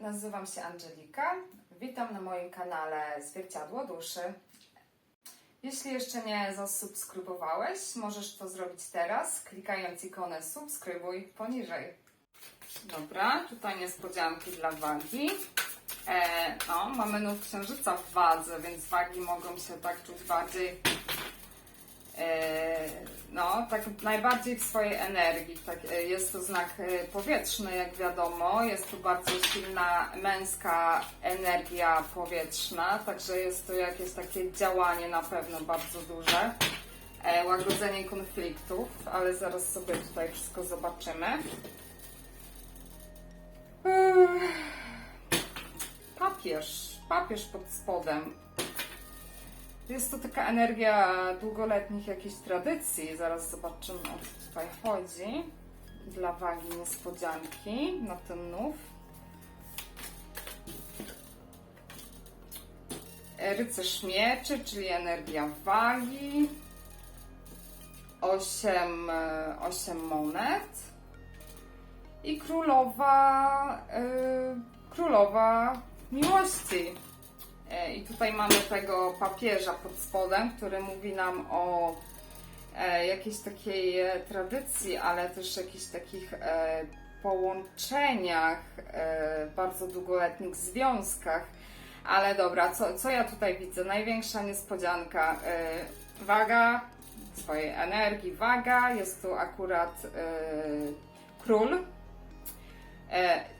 nazywam się Angelika. Witam na moim kanale Zwierciadło Duszy. Jeśli jeszcze nie zasubskrybowałeś, możesz to zrobić teraz, klikając ikonę subskrybuj poniżej. Dobra, tutaj niespodzianki dla wagi. E, no, mamy nów księżyca w wadze, więc wagi mogą się tak czuć bardziej no, tak najbardziej w swojej energii. Tak, e, jest to znak e, powietrzny, jak wiadomo. Jest to bardzo silna męska energia powietrzna, także jest to jakieś takie działanie na pewno bardzo duże. E, łagodzenie konfliktów, ale zaraz sobie tutaj wszystko zobaczymy. Papież, papież pod spodem. Jest to taka energia długoletnich jakichś tradycji. Zaraz zobaczymy o co tutaj chodzi. Dla wagi niespodzianki na ten nów. Rycerz mieczy, czyli energia wagi. 8, 8 monet. I królowa, y, królowa miłości. E, I tutaj mamy tego papieża pod spodem, który mówi nam o e, jakiejś takiej e, tradycji, ale też jakichś takich połączeniach, bardzo długoletnich związkach. Ale dobra, co, co ja tutaj widzę? Największa niespodzianka. Waga swojej energii, waga. Jest tu akurat król.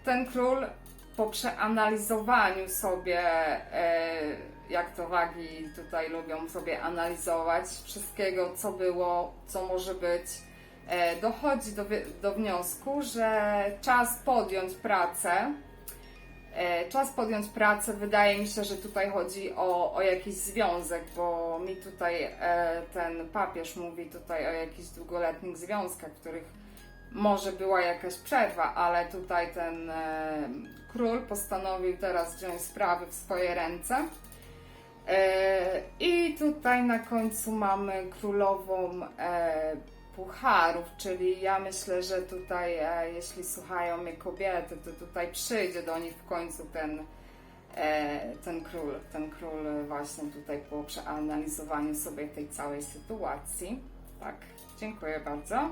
Ten król po przeanalizowaniu sobie, e, jak to wagi tutaj lubią sobie analizować, wszystkiego, co było, co może być, e, dochodzi do, do wniosku, że czas podjąć pracę. E, Czas podjąć pracę, wydaje mi się, że tutaj chodzi o, o jakiś związek, bo mi tutaj ten papież mówi tutaj o jakichś długoletnich związkach, których może była jakaś przerwa, ale tutaj ten e, król postanowił teraz wziąć sprawy w swoje ręce. E, I tutaj na końcu mamy królową e, pucharów, czyli ja myślę, że tutaj, e, jeśli słuchają mnie kobiety, to tutaj przyjdzie do nich w końcu ten, e, ten król, ten król właśnie tutaj po przeanalizowaniu sobie tej całej sytuacji. Tak, dziękuję bardzo.